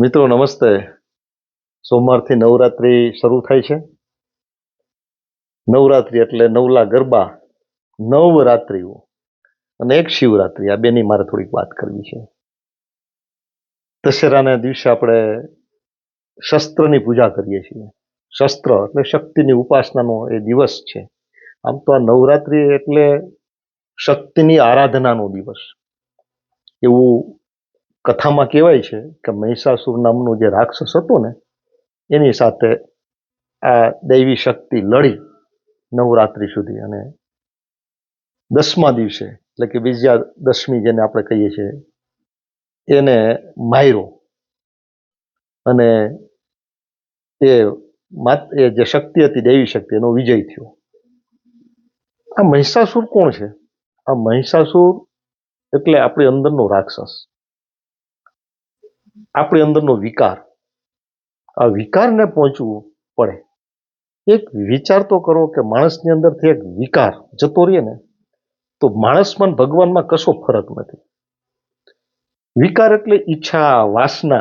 મિત્રો, નમસ્તે. સોમવારથી નવરાત્રિ શરૂ થાય છે. નવરાત્રી એટલે નવલા ગરબા, નવરાત્રીઓ અને એક શિવરાત્રિ. આ બેની મારે થોડીક વાત કરવી છે. દશેરાના દિવસે આપણે શસ્ત્રની પૂજા કરીએ છીએ. શસ્ત્ર એટલે શક્તિની ઉપાસનાનો એ દિવસ છે. આમ તો આ નવરાત્રિ એટલે શક્તિની આરાધનાનો દિવસ. એવું કથામાં કહેવાય છે કે મહિષાસુર નામનો જે રાક્ષસ હતો ને, એની સાથે આ દૈવી શક્તિ લડી નવરાત્રી સુધી અને દસમા દિવસે, એટલે કે વિજયા દશમી જેને આપણે કહીએ છીએ, એને માયરો અને એ એ જે શક્તિ હતી, દૈવી શક્તિ, એનો વિજય થયો. આ મહિષાસુર કોણ છે? આ મહિષાસુર એટલે આપણી અંદરનો રાક્ષસ. આપણી અંદરનો વિકાર. આ વિકારને પહોંચવું પડે. એક વિચાર તો કરો કે માણસની અંદરથી એક વિકાર જતો રહે ને, તો માણસમાં ભગવાનમાં કશો ફરક નથી. વિકાર એટલે ઈચ્છા, વાસના.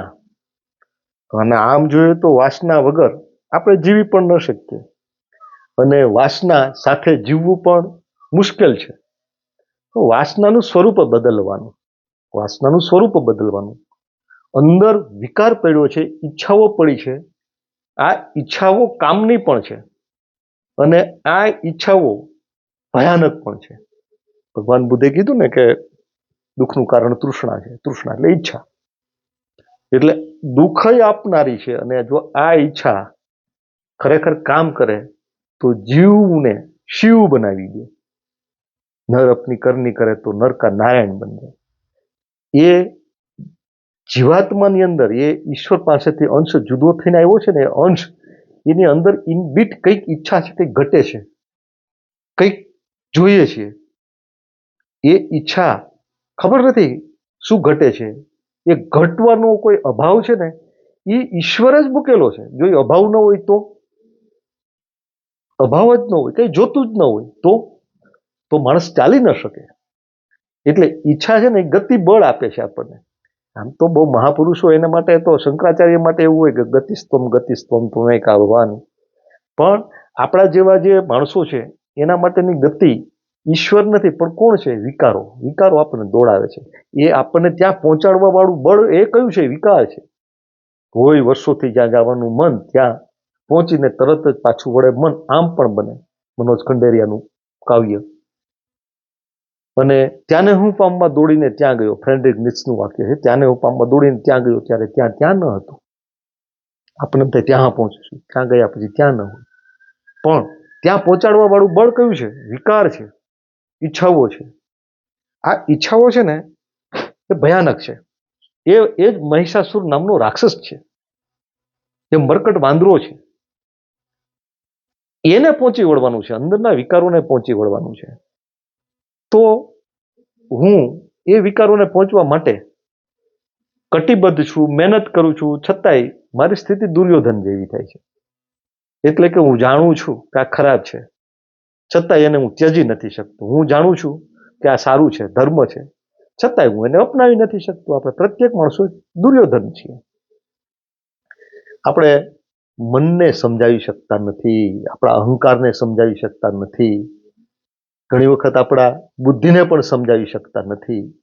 અને આમ જોઈએ તો વાસના વગર આપણે જીવી પણ ન શકીએ. અને વાસના સાથે જીવવું પણ મુશ્કેલ છે. તો વાસનાનું સ્વરૂપ બદલવાનું. વાસનાનું સ્વરૂપ બદલવાનું. અંદર વિકાર પડ્યો છે, ઈચ્છાઓ પડી છે. આ ઈચ્છાઓ કામની પણ છે અને આ ઈચ્છાઓ ભયાનક પણ છે. ભગવાન બુદ્ધે કીધું ને કે દુઃખનું કારણ તૃષ્ણા છે, તૃષ્ણા એટલે ઈચ્છા. એટલે દુઃખ આપનારી છે અને જો આ ઈચ્છા ખરેખર કામ કરે તો જીવને શિવ બનાવી દે. નર અપની કરની કરે તો નરકા નારાયણ બની જાય. એ જીવાત્માની અંદર એ ઈશ્વર પાસેથી અંશ જુદો થઈને આવ્યો છે ને એ અંશ એની અંદર ઇનબીટ કંઈક ઈચ્છા છે તે ઘટે છે. કંઈક જોઈએ છે. એ ઈચ્છા ખબર નથી શું ઘટે છે. એ ઘટવાનો કોઈ અભાવ છે ને એ ઈશ્વર જ મૂકેલો છે. જો એ અભાવ ન હોય તો? અભાવ જ ન હોય. કંઈ જોતું જ ન હોય તો? તો માણસ ચાલી ન શકે. એટલે ઈચ્છા છે ને એ ગતિ બળ આપે છે આપણને. આમ તો બહુ મહાપુરુષો એના માટે તો શંકરાચાર્ય માટે એવું હોય કે ગતિસ્તમ ગતિસ્તમ, તમે ભગવાન પણ આપણા જેવા જે માણસો છે, એના માટેની ગતિ ઈશ્વર નથી, પણ કોણ છે? વિકારો. વિકારો આપણને દોડાવે છે. એ આપણને ત્યાં પહોંચાડવા વાળું બળ એ કયું છે? વિકાર છે. કોઈ વર્ષોથી જ્યાં જવાનું મન, ત્યાં પહોંચીને તરત જ પાછું વળે મન. આમ પણ બને. મનોજ ખંડેરિયાનું કાવ્ય. અને ત્યાંને હું પામમાં દોડીને ત્યાં ગયો. ફ્રેન્ડરિક નિટ્સનું વાક્ય છે. ત્યાંને હું પામમાં દોડીને ત્યાં ગયો ત્યારે ત્યાં ત્યાં ન હતું. આપણે એમ ત્યાં પહોંચીશું. ત્યાં ગયા પછી ત્યાં ન હોય. પણ ત્યાં પહોંચાડવા વાળું બળ કયું છે? વિકાર છે. ઈચ્છાઓ છે. આ ઈચ્છાઓ છે ને, એ ભયાનક છે. એ એ જ મહિષાસુર નામનો રાક્ષસ છે. એ મરકટ વાંદરો છે. એને પહોંચી વળવાનું છે. અંદરના વિકારોને પહોંચી વળવાનું છે. તો હું એ વિકારોને પહોંચવા માટે કટિબદ્ધ છું, મહેનત કરું છું, છતાંય મારી સ્થિતિ દુર્યોધન જેવી થાય છે. એટલે કે હું જાણું છું કે આ ખરાબ છે. છતાંય એને હું ત્યજી નથી શકતો. હું જાણું છું કે આ સારું છે, ધર્મ છે. છતાંય હું એને અપનાવી નથી શકતો. આપણે પ્રત્યેક માણસો દુર્યોધન છીએ. આપણે મનને સમજાવી શકતા નથી, આપણા અહંકારને સમજાવી શકતા નથી. ઘણી વખત આપણા બુદ્ધિને પણ સમજાવી શકતા નથી.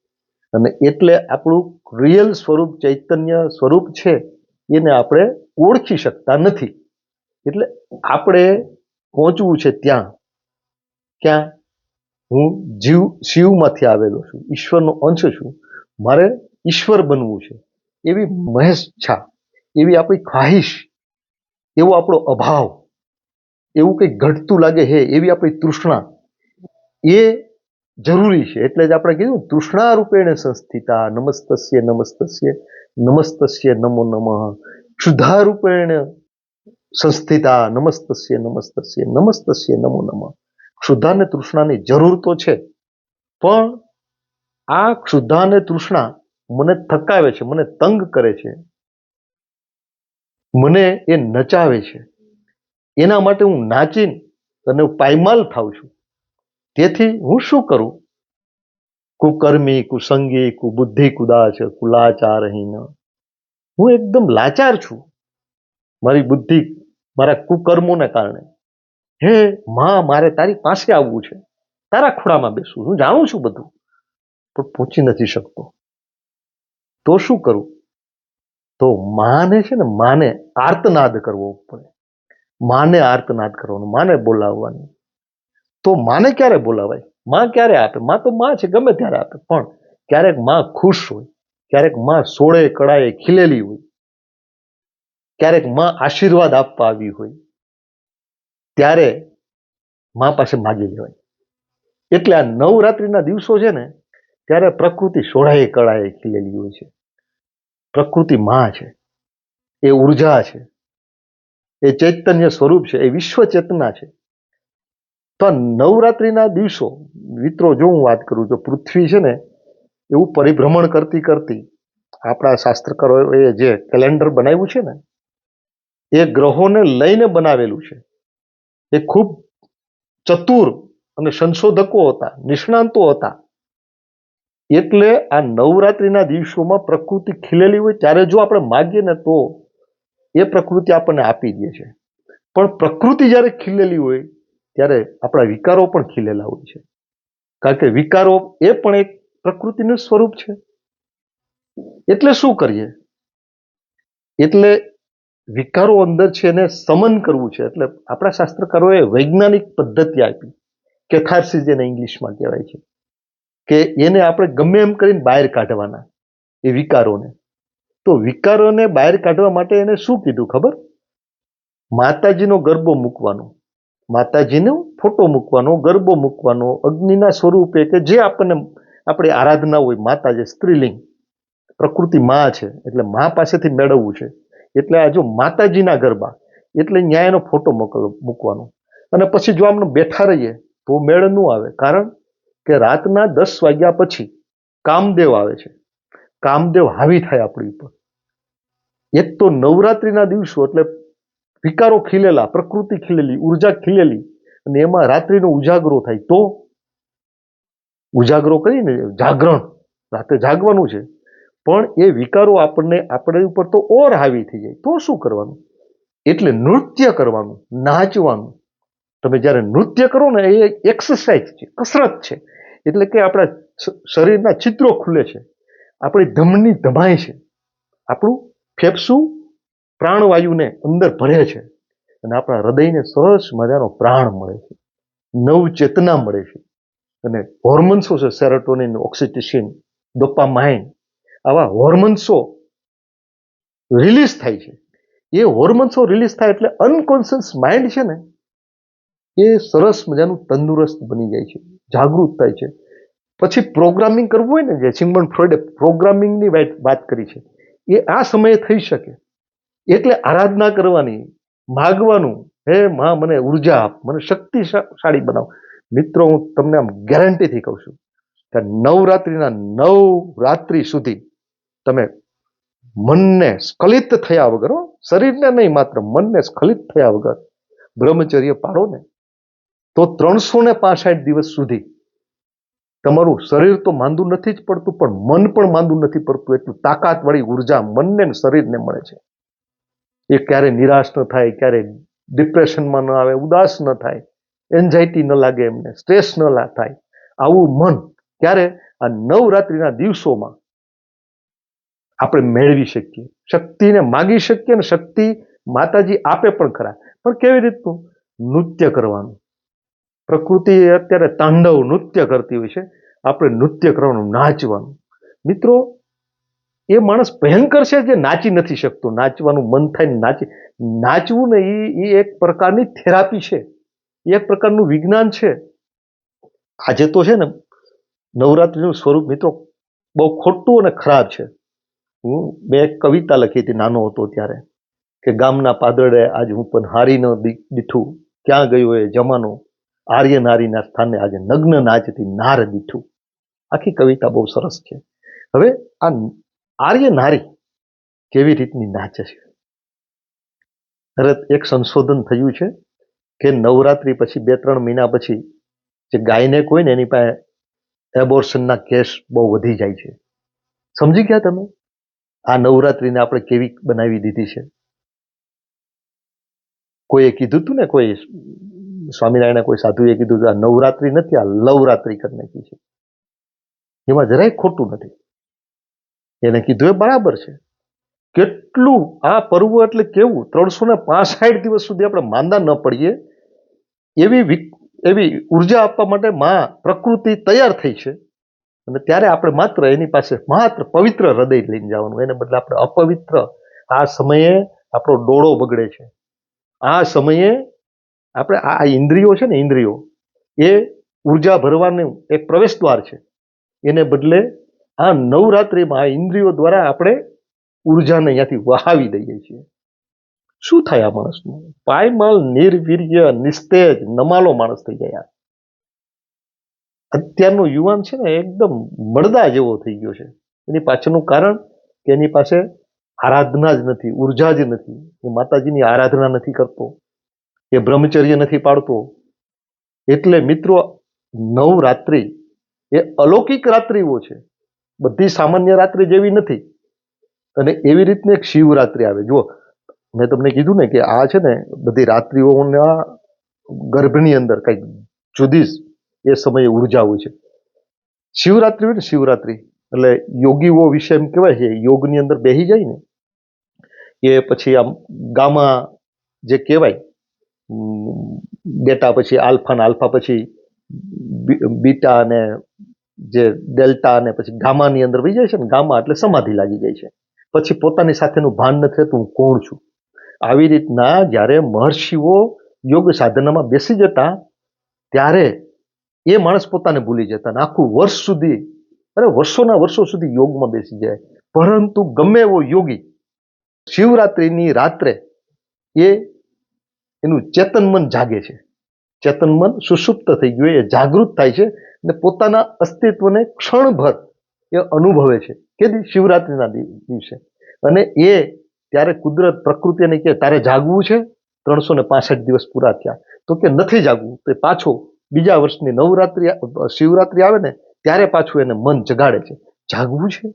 અને એટલે આપણું રિયલ સ્વરૂપ, ચૈતન્ય સ્વરૂપ છે, એને આપણે ઓળખી શકતા નથી. એટલે આપણે પહોંચવું છે ત્યાં. ક્યાં? હું જીવ, શિવમાંથી આવેલો છું. ઈશ્વરનો અંશ છું. મારે ઈશ્વર બનવું છે. એવી મહેચ્છા, એવી આપણી ખ્વાહિશ, એવો આપણો અભાવ, એવું કંઈક ઘટતું લાગે હે, એવી આપણી તૃષ્ણા એ જરૂરી છે. એટલે જ આપણે કીધું તૃષ્ણા રૂપેણ સંસ્થિતા, નમસ્તસ્ય નમસ્તસ્ય નમસ્તસ્ય, નમો નમઃ ક્ષુધા રૂપેણ સંસ્થિતા, નમસ્તસ્ય નમસ્તસ્ય નમસ્તસ્ય, નમો નમઃ. ક્ષુધા ને તૃષ્ણાની જરૂર તો છે, પણ આ ક્ષુધા ને તૃષ્ણા મને થકાવે છે, મને તંગ કરે છે. મને એ નચાવે છે. એના માટે હું નાચીને અને પાયમાલ થાઉં છું. તેથી હું શું કરું? કુકર્મી, કુસંગી, કુબુદ્ધિ, કુદાચ, કુલાચારહીન. હું એકદમ લાચાર છું. મારી બુદ્ધિ મારા કુકર્મોને કારણે. હે માં, મારે તારી પાસે આવવું છે. તારા ખોળામાં બેસવું હું જાણું છું બધું, પણ પહોંચી નથી શકતો. તો શું કરું? તો માને છે ને, માને આર્તનાદ કરવો પડે. માને આર્તનાદ કરવાનો, માને બોલાવવાની. તો માને ક્યારે બોલાવાય? માં ક્યારે આપે? માં તો માં છે, ગમે ત્યારે આપે. પણ ક્યારેકમાં ખુશ હોય, ક્યારેકમાં સોળે કળાએ ખીલેલી હોય, ક્યારેકમાં આશીર્વાદ આપવા આવી હોય, ત્યારે માં પાસે માગી લેવાય એટલે આ નવરાત્રિના દિવસો છે ને, ત્યારે પ્રકૃતિ સોળાએ કળાએ ખીલેલી હોય છે. પ્રકૃતિ માં છે, એ ઊર્જા છે, એ ચૈતન્ય સ્વરૂપ છે, એ વિશ્વ ચેતના છે. તો નવરાત્રિના દિવસો, મિત્રો, જો હું વાત કરું, તો પૃથ્વી છે ને એવું પરિભ્રમણ કરતી કરતી આપણા શાસ્ત્રકારોએ જે કેલેન્ડર બનાવ્યું છે ને, એ ગ્રહોને લઈને બનાવેલું છે. એ ખૂબ ચતુર અને સંશોધકો હતા, નિષ્ણાંતો હતા. એટલે આ નવરાત્રિના દિવસોમાં પ્રકૃતિ ખીલેલી હોય, ત્યારે જો આપણે માગીએ ને, તો એ પ્રકૃતિ આપણને આપી દે છે. પણ પ્રકૃતિ જ્યારે ખીલેલી હોય ત્યારે આપણા વિકારો પણ ખીલેલા હોય છે. કારણ કે વિકારો એ પણ એક પ્રકૃતિનું સ્વરૂપ છે. એટલે શું કરીએ? એટલે વિકારો અંદર છે એને સમન કરવું છે. એટલે આપણા શાસ્ત્રકારોએ વૈજ્ઞાનિક પદ્ધતિ આપી, કેથાર્સિસ જેને ઇંગ્લિશમાં કહેવાય છે, કે એને આપણે ગમે એમ કરીને બહાર કાઢવાના એ વિકારોને. તો વિકારોને બહાર કાઢવા માટે એને શું કીધું ખબર? માતાજીનો ગરબો મૂકવાનો. માતાજીનો ફોટો મૂકવાનો, ગરબો મૂકવાનો, અગ્નિના સ્વરૂપે કે જે આપણને, આપણી આરાધના હોય, માતા જે સ્ત્રીલિંગ, પ્રકૃતિ માં છે, એટલે મા પાસેથી મેળવવું છે. એટલે આ જો માતાજીના ગરબા, એટલે ન્યાયનો ફોટો મોકલ, મૂકવાનો. અને પછી જો આપણે બેઠા રહીએ, તો મેળ ન આવે. કારણ કે રાતના દસ વાગ્યા પછી કામદેવ આવે છે. કામદેવ હાવી થાય આપણી ઉપર. એક તો નવરાત્રિના દિવસો, એટલે વિકારો ખીલેલા, પ્રકૃતિ ખીલેલી, ઊર્જા ખીલેલી અને એમાં રાત્રિનો ઉજાગરો થાય તો ઉજાગરો કરીને જાગરણ, રાતે જાગવાનું છે. પણ એ વિકારો આપણને, આપણે ઉપર તો ઓર હાવી થઈ જાય. તો શું કરવાનું? એટલે નૃત્ય કરવાનું, નાચવાનું. તમે જ્યારે નૃત્ય કરો ને, એ એક્સરસાઇઝ છે, કસરત છે. એટલે કે આપણા શરીરના છિદ્રો ખુલે છે. આપણી ધમની ધમાય છે. આપણું ફેફસું પ્રાણવાયુને અંદર ભરે છે. અને આપણા હૃદયને સરસ મજાનો પ્રાણ મળે છે. નવ ચેતના મળે છે. અને હોર્મોન્સો છે? સેરોટોનિન ઓક્સિટિસિન ડોપામાઇન આવા હોર્મોન્સો રિલીઝ થાય છે. એ હોર્મોન્સો રિલીઝ થાય એટલે અનકોન્શિયસ માઇન્ડ છે ને, એ સરસ મજાનું તંદુરસ્ત બની જાય છે. જાગૃત થાય છે. પછી પ્રોગ્રામિંગ કરવું હોય ને, જે સિમ્બન ફ્રોઈડે પ્રોગ્રામિંગની વાત કરી છે. એ આ સમયે થઈ શકે. એટલે આરાધના કરવાની, માગવાનું, હે માં, મને ઊર્જા આપ, મને શક્તિશાળી બનાવ. મિત્રો, હું તમને આમ ગેરંટીથી કહું છું કે નવરાત્રિના નવ રાત્રિ સુધી તમે મનને સ્ખલિત થયા વગર શરીરને નહીં માત્ર, મનને સ્ખલિત થયા વગર બ્રહ્મચર્ય પાડો ને, તો ત્રણસો ને પાસઠ દિવસ સુધી તમારું શરીર તો માંદું નથી જ પડતું, પણ મન પણ માંદું નથી પડતું. એટલું તાકાતવાળી ઊર્જા મનને શરીરને મળે છે. એ ક્યારે નિરાશ ન થાય, ક્યારે ડિપ્રેશનમાં ન આવે, ઉદાસ ન થાય એન્ઝાયટી ન લાગે એમને સ્ટ્રેસ ન થાય. આવું મન ક્યારે આ નવરાત્રિના દિવસોમાં આપણે મેળવી શકીએ. શક્તિને માગી શકીએ ને શક્તિ માતાજી આપે પણ ખરા. પણ કેવી રીતનું? નૃત્ય કરવાનું. પ્રકૃતિ અત્યારે તાંડવ નૃત્ય કરતી હોય છે. આપણે નૃત્ય કરવાનું, નાચવાનું. મિત્રો એ માણસ ભયંકર છે જે નાચી નથી શકતો. નાચવાનું મન થાય ને નાચી. નાચવું ને એ એક પ્રકારની થેરાપી છે. એ એક પ્રકારનું વિજ્ઞાન છે. આજે તો છે ને, નવરાત્રિનું સ્વરૂપ મિત્રો બહુ ખોટું અને ખરાબ છે. હું મેં એક કવિતા લખી હતી નાનો હતો ત્યારે, કે ગામના પાદળે આજ હું પણ હારી ન દીઠું. ક્યાં ગયો એ જમાનો? આર્ય નારીના સ્થાને આજે નગ્ન નાચતી નાર દીઠું. આખી કવિતા બહુ સરસ છે. હવે આ આર્ય નારી કેવી રીતની નાચે છે? અરે એક સંશોધન થયું છે કે નવરાત્રી પછી બે ત્રણ મહિના પછી જે ગાયને કોઈ ને એની પાસે એબોર્શનના કેસ બહુ વધી જાય છે. સમજી ગયા તમે? આ નવરાત્રીને આપણે કેવી બનાવી દીધી છે? કોઈએ કીધું હતું ને કોઈ સ્વામિનારાયણ કોઈ સાધુએ કીધું આ નવરાત્રી નથી, આ લવરાત્રી કરી નાખી છે. એમાં જરાય ખોટું નથી. એને કીધું, એ બરાબર છે. કેટલું આ પર્વ એટલે કેવું? ત્રણસો ને પાસઠ દિવસ સુધી આપણે માંદા ન પડીએ. એવી એવી ઊર્જા આપવા માટે માં પ્રકૃતિ તૈયાર થઈ છે. અને ત્યારે આપણે માત્ર એની પાસે માત્ર પવિત્ર હૃદય લઈને જવાનું. એને બદલે આપણે અપવિત્ર. આ સમયે આપણો ડોળો બગડે છે. આ સમયે આપણે આ ઇન્દ્રિયો છે ને ઇન્દ્રિયો, એ ઊર્જા ભરવાનું એક પ્રવેશ દ્વાર છે. એને બદલે આ નવરાત્રિમાં આ ઇન્દ્રિયો દ્વારા આપણે ઉર્જાને અહીંયાથી વહાવી દઈએ છીએ. શું થાય આ માણસનું? પાયમાલ, નિર્વીર્ય, નિસ્તેજ, નમાલો માણસ થઈ ગયા. અત્યારનો યુવાન છે ને એકદમ મળદા જેવો થઈ ગયો છે. એની પાછળનું કારણ કે એની પાસે આરાધના જ નથી, ઊર્જા જ નથી. એ માતાજીની આરાધના નથી કરતો. એ બ્રહ્મચર્ય નથી પાડતો. એટલે મિત્રો, નવરાત્રિ એ અલૌકિક રાત્રિઓ છે. બધી સામાન્ય રાત્રિ જેવી નથી. અને એવી રીતની એક શિવરાત્રિ આવે. જુઓ, મેં તમને કીધું ને કે આ છે ને બધી રાત્રિઓના ગર્ભની અંદર કંઈક જુદી જ એ સમયે ઊર્જા હોય છે. શિવરાત્રિ હોય ને શિવરાત્રિ, એટલે યોગીઓ વિશે એમ કહેવાય છે, યોગની અંદર બેસી જાય ને, એ પછી આમ ગામા જે કહેવાય બેટા પછી આલ્ફા ને આલ્ફા પછી બીટા અને જે ડેલ્ટા અને પછી ગામાની અંદર વહી જાય છે ને, ગામા એટલે સમાધિ લાગી જાય છે. પછી પોતાની સાથેનું ભાન નથી રહેતું, હું કોણ છું? આવી રીતના જ્યારે મહર્ષિઓ યોગ સાધનામાં બેસી જતા, ત્યારે એ માણસ પોતાને ભૂલી જતા અને આખું વર્ષ સુધી, અરે વર્ષોના વર્ષો સુધી યોગમાં બેસી જાય. પરંતુ ગમે એવો યોગી, શિવરાત્રિની રાત્રે એ એનું ચેતન મન જાગે છે. ચેતન મન સુષુપ્ત થઈ ગયું એ જાગૃત થાય છે અને પોતાના અસ્તિત્વને ક્ષણભર એ અનુભવે છે. કે શિવરાત્રિના દિવસે. અને એ ત્યારે કુદરત પ્રકૃતિને કે તારે જાગવું છે? ત્રણસો ને પાસઠ દિવસ પૂરા થયા. તો કે નથી જાગવું? તો પાછો બીજા વર્ષની નવરાત્રિ, શિવરાત્રિ આવે ને, ત્યારે પાછું એને મન જગાડે છે. જાગવું છે?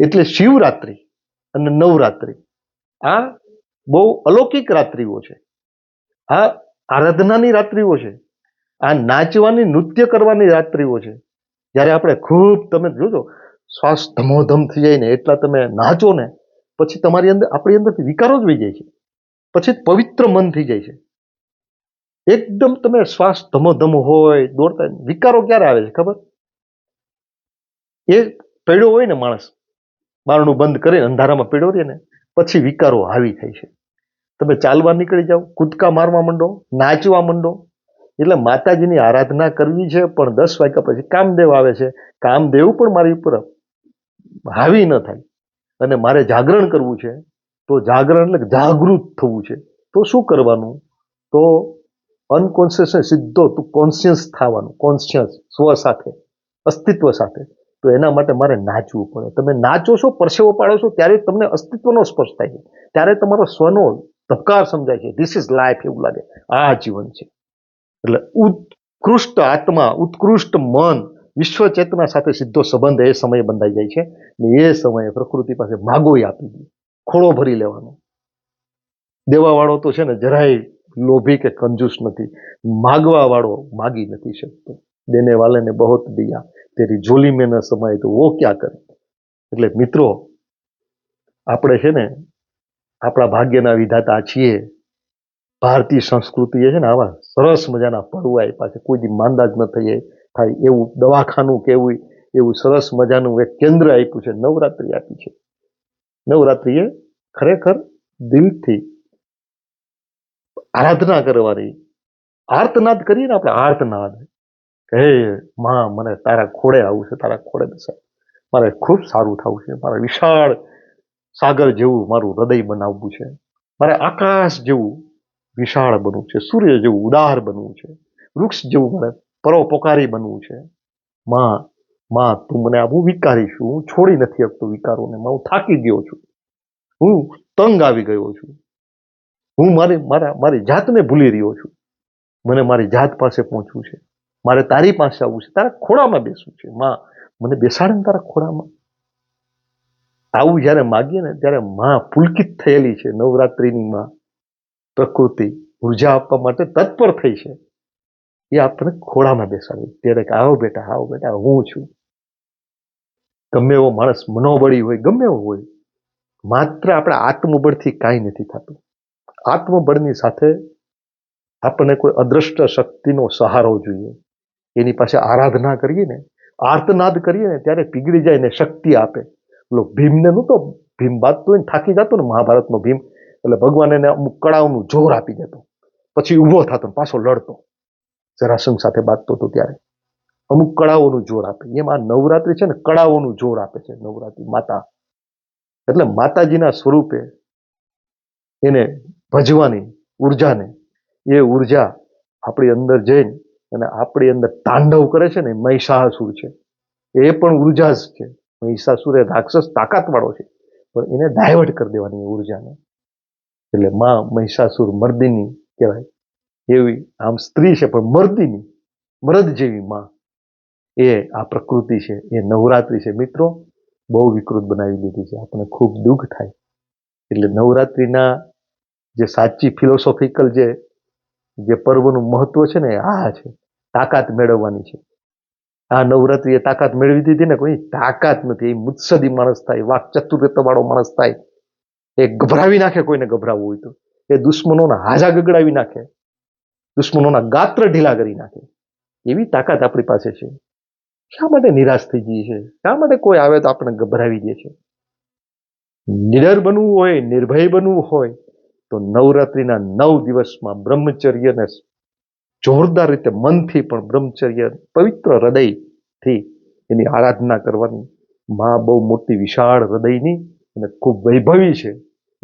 એટલે શિવરાત્રિ અને નવરાત્રિ આ બહુ અલૌકિક રાત્રિઓ છે. આ આરાધનાની રાત્રિઓ છે. આ નાચવાની, નૃત્ય કરવાની રાત્રિઓ છે. જ્યારે આપણે ખૂબ, તમે જોજો શ્વાસ ધમોધમ થઈ જાય ને એટલા તમે નાચો ને, પછી તમારી અંદર, આપણી અંદરથી વિકારો જ વહી જાય છે. પછી પવિત્ર મન થઈ જાય છે. એકદમ તમે શ્વાસ ધમોધમ હોય, દોડતા વિકારો ક્યારે આવે છે ખબર? એ પડ્યો હોય ને માણસ, બારણું બંધ કરીને અંધારામાં પડ્યો રહે ને, પછી વિકારો હાવી થાય છે. તમે ચાલવા નીકળી જાઓ, કૂદકા મારવા માંડો, નાચવા માંડો. એટલે માતાજીની આરાધના કરવી છે, પણ દસ વાગ્યા પછી કામદેવ આવે છે. કામદેવ પણ મારી ઉપર હાવી ન થાય. અને મારે જાગરણ કરવું છે. તો જાગરણ એટલે જાગૃત થવું છે. તો શું કરવાનું? તો અનકોન્શિયસ સીધો તું કોન્શિયસ થવાનું, કોન્શિયસ, સ્વ સાથે, અસ્તિત્વ સાથે. તો એના માટે મારે નાચવું પડે. તમે નાચો છો, પરસેવો પાડો છો, ત્યારે તમને અસ્તિત્વનો સ્પર્શ થાય છે. ત્યારે તમારો સ્વનો ધબકાર સમજાય છે. ધીસ ઇઝ લાઈફ એવું લાગે. આ જીવન છે. એટલે ઉત્કૃષ્ટ આત્મા, ઉત્કૃષ્ટ મન, વિશ્વ ચેતના સાથે સીધો સંબંધ એ સમયે બંધાઈ જાય છે. ને એ સમયે પ્રકૃતિ પાસે માગોય આપી દે. ખોળો ભરી લેવાનો. દેવાવાળો તો છે ને જરાય લોભી કે કંજૂસ નથી. માગવા વાળો માગી નથી શકતો. દેને વાલેને બહોત દિયા. તેરી જોલી મેં સમય તો વો ક્યાં કરે? એટલે મિત્રો, આપણે છે ને આપણા ભાગ્યના વિધાતા છીએ. ભારતીય સંસ્કૃતિએ છે ને આવા સરસ મજાના પર્વ આપ્યા છે. કોઈ દી માંદા જ ન થઈએ, થાય એવું દવાખાનું કેવું એવું સરસ મજાનું એક કેન્દ્ર આપ્યું છે, નવરાત્રિ આપી છે. નવરાત્રિએ ખરેખર દિલથી આરાધના કરવાની, આર્તનાદ કરીએ ને આપણે આર્તનાદ. કે હે માં, મને તારા ખોડે આવું છે, તારા ખોડે બેસાય મારે ખૂબ સારું થવું છે, મારે વિશાળ સાગર જેવું મારું હૃદય બનાવવું છે. મારે આકાશ જેવું વિશાળ બનવું છે, સૂર્ય જેવું ઉદાર બનવું છે, વૃક્ષ જેવું મને પરોપકારી બનવું છે. માં માં, તું મને આ હું વિકારી છું, હું છોડી નથી શકતો વિકારોને હું થાકી ગયો છું. હું તંગ આવી ગયો છું. હું મારી, મારા, મારી જાતને ભૂલી રહ્યો છું. મને મારી જાત પાસે પહોંચવું છે. મારે તારી પાસે આવવું છે. તારા ખોળામાં બેસવું છે. માં, મને બેસાડે તારા ખોળામાં. આવું જ્યારે માગીએ ને ત્યારે માં પુલકિત થયેલી છે નવરાત્રિની માં. પ્રકૃતિ ઊર્જા આપવા માટે તત્પર થઈ છે. એ આપણને ખોળામાં બેસાડ્યું ત્યારે કે, આવો બેટા આવો બેટા, હું છું. ગમે એવો માણસ મનોબળી હોય, ગમે એવો હોય, માત્ર આપણા આત્મબળથી કાંઈ નથી થતું. આત્મબળની સાથે આપણને કોઈ અદ્રષ્ટ શક્તિનો સહારો જોઈએ. એની પાસે આરાધના કરીએ ને, આર્તનાદ કરીએ ને, ત્યારે પીગળી જાય ને શક્તિ આપે. પેલો ભીમને નહોતો ભીમ બાજતો હોય ને થાકી જતો ને મહાભારતનો ભીમ, એટલે ભગવાન એને અમુક કળાઓનું જોર આપી દેતો. પછી ઊભો થતો પાછો લડતો. જરાસંઘ સાથે બાજતો હતો ત્યારે. અમુક કળાઓનું જોર આપે. એમ આ નવરાત્રી છે ને, કળાઓનું જોર આપે છે નવરાત્રી માતા. એટલે માતાજીના સ્વરૂપે એને ભજવાની ઉર્જાને, એ ઊર્જા આપણી અંદર જઈને અને આપણી અંદર તાંડવ કરે છે ને મહિષાસુર છે. એ પણ ઊર્જા જ છે. મહિષાસુર એ રાક્ષસ તાકાતવાળો છે. પણ એને ડાયવર્ટ કરી દેવાની ઉર્જાને. એટલે માં મહિષાસુર મર્દિની કહેવાય. એવી આમ સ્ત્રી છે, પણ મર્દિની, મરદ જેવી માં. એ આ પ્રકૃતિ છે, એ નવરાત્રિ છે. મિત્રો, બહુ વિકૃત બનાવી દીધી છે. આપણને ખૂબ દુઃખ થાય. એટલે નવરાત્રિના જે સાચી ફિલોસોફિકલ જે જે પર્વનું મહત્વ છે ને, આ છે. તાકાત મેળવવાની છે. આ નવરાત્રિએ તાકાત મેળવી દીધી ને કોઈ તાકાત નથી. એ મુત્સદી માણસ થાય વાક ચતુર્યતા વાળો માણસ થાય. એ ગભરાવી નાખે કોઈને ગભરાવવું હોય તો. એ દુશ્મનોના હાજા ગગડાવી નાખે. દુશ્મનોના ગાત્ર ઢીલા કરી નાખે. એવી તાકાત આપણી પાસે છે. શા માટે નિરાશ થઈ જઈએ છે શા માટે કોઈ આવે તો આપણે ગભરાવી દે છે? નિડર બનવું હોય, નિર્ભય બનવું હોય, તો નવરાત્રિના નવ દિવસમાં બ્રહ્મચર્યને જોરદાર રીતે મનથી પણ બ્રહ્મચર્ય, પવિત્ર હૃદયથી એની આરાધના કરવાની માં બહુ મોટી વિશાળ હૃદયની અને ખૂબ વૈભવી છે.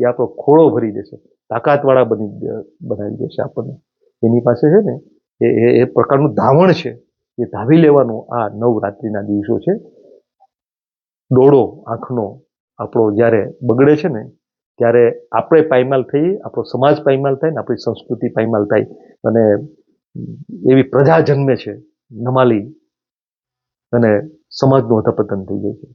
એ આપણો ખોળો ભરી દેશે. તાકાતવાળા બની, બનાવી દેશે આપણને. એની પાસે છે ને, એ- એ પ્રકારનું ધાવણ છે. એ ધાવી લેવાનું આ નવરાત્રિના દિવસો છે. ડોળો આંખનો આપણો જ્યારે બગડે છે ને, ત્યારે આપણે પાયમાલ થઈએ, આપણો સમાજ પાયમાલ થાય ને, આપણી સંસ્કૃતિ પાયમાલ થાય. અને એવી પ્રજા જન્મે છે, નમાલી, અને સમાજનું અધપતન થઈ જાય છે.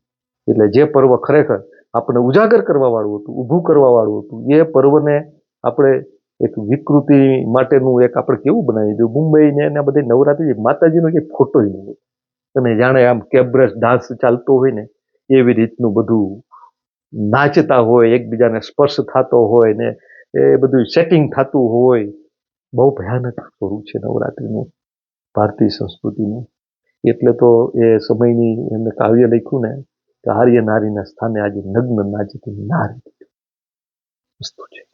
એટલે જે પર્વ ખરેખર આપણે ઉજાગર કરવા વાળું હતું, ઊભું કરવા વાળું હતું, એ પર્વને આપણે એક વિકૃતિ માટેનું એક આપણે કેવું બનાવી દીધું મુંબઈને એના બધી નવરાત્રી માતાજીનો એક ફોટો ય નહીં અને જાણે આમ કેબ્રસ ડાન્સ ચાલતો હોય ને, એવી રીતનું બધું નાચતા હોય, એકબીજાને સ્પર્શ થતો હોય ને, એ બધું સેટિંગ થતું હોય બહુ ભયાનક સ્વરૂપ છે નવરાત્રિનું, ભારતીય સંસ્કૃતિનું. એટલે તો એ સમયની એમને કાવ્ય લખ્યું ને, કે આર્ય નારીના સ્થાને આજે નગ્ન નાચતી નારી. વસ્તુ છે.